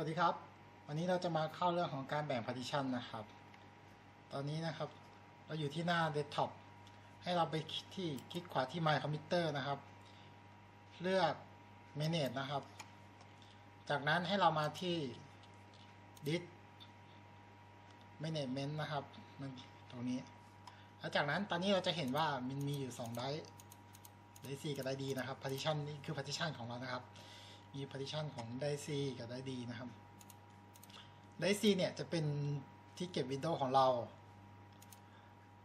วัสดีครับ วันนี้เราจะมาเข้าเรื่องของการแบ่ง partition นะครับ ตอนนี้นะครับ เราอยู่ที่หน้า desktop ให้เราไปที่คลิกขวาที่ my computer นะครับ เลือก manage นะครับ จากนั้นให้เรามาที่ disk management นะครับ มันตรงนี้ แล้วจากนั้นตอนนี้เราจะเห็นว่ามันมีอยู่2ไดร์ไดร์ C กับไดร์ D นะครับ partition นี่คือ partition ของเรานะครับ มี partition ของไดร์ C กับไดร์ D นะครับไดร์ C เนี่ยจะเป็นที่เก็บ Windows ของเรา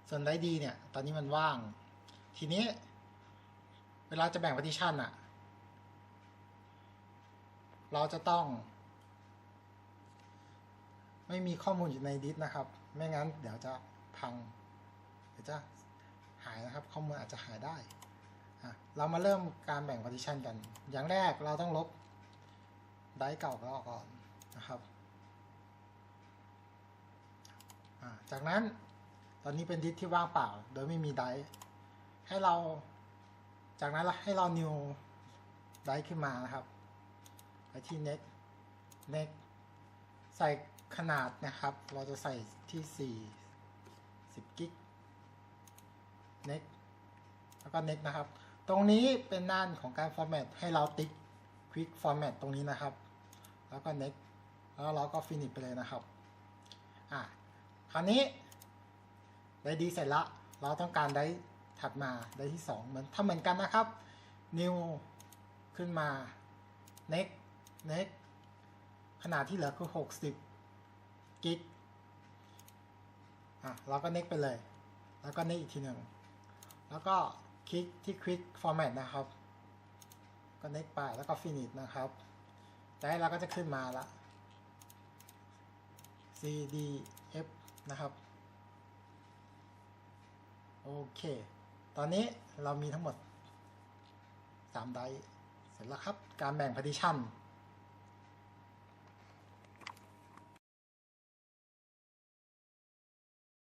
ส่วนไดร์ D เนี่ย ตอนนี้มันว่าง ทีนี้ เวลาจะแบ่ง partition อะเราจะต้อง ไม่มีข้อมูลอยู่ในดิสนะครับ ไม่งั้นเดี๋ยวจะพัง เดี๋ยวจะหายนะครับ ข้อมูลอาจจะหายได้ เรามาเริ่มการแบ่ง partition กัน อย่างแรกเราต้องลบไดร์เก่าเราก่อนนะครับ จากนั้นตอนนี้เป็นดิสที่ว่างเปล่า โดยไม่มีไดร์ให้เรา จากนั้นให้เรา new ไดร์ขึ้นมานะครับไปที่ next next ใส่ขนาดนะครับ เราจะใส่ที่4 10กิก next แล้วก็ next นะครับ ตรงนี้เป็นหน้านของการ format ให้เราติ๊ก quick format ตรงนี้นะครับ แล้วก็ next แล้วเราก็ finish ไปเลยนะครับ อะ คราวนี้ได้ดีเสร็จละ เราต้องการได้ถัดมาได้ที่ 2 เหมือนทำเหมือนกันนะครับ new ขึ้นมา next next ขนาดที่เหลือคือ 60 กิก อะ เราก็ next ไปเลย แล้วก็ next อีกทีหนึ่ง แล้วก็ คลิกที่ quick format นะครับ ก็ next ไปแล้วก็ finish นะครับจากนั้นเราก็จะขึ้นมาละ cdf นะครับ โอเค ตอนนี้เรามีทั้งหมด3ไดร์เสร็จแล้วครับ การแบ่ง partition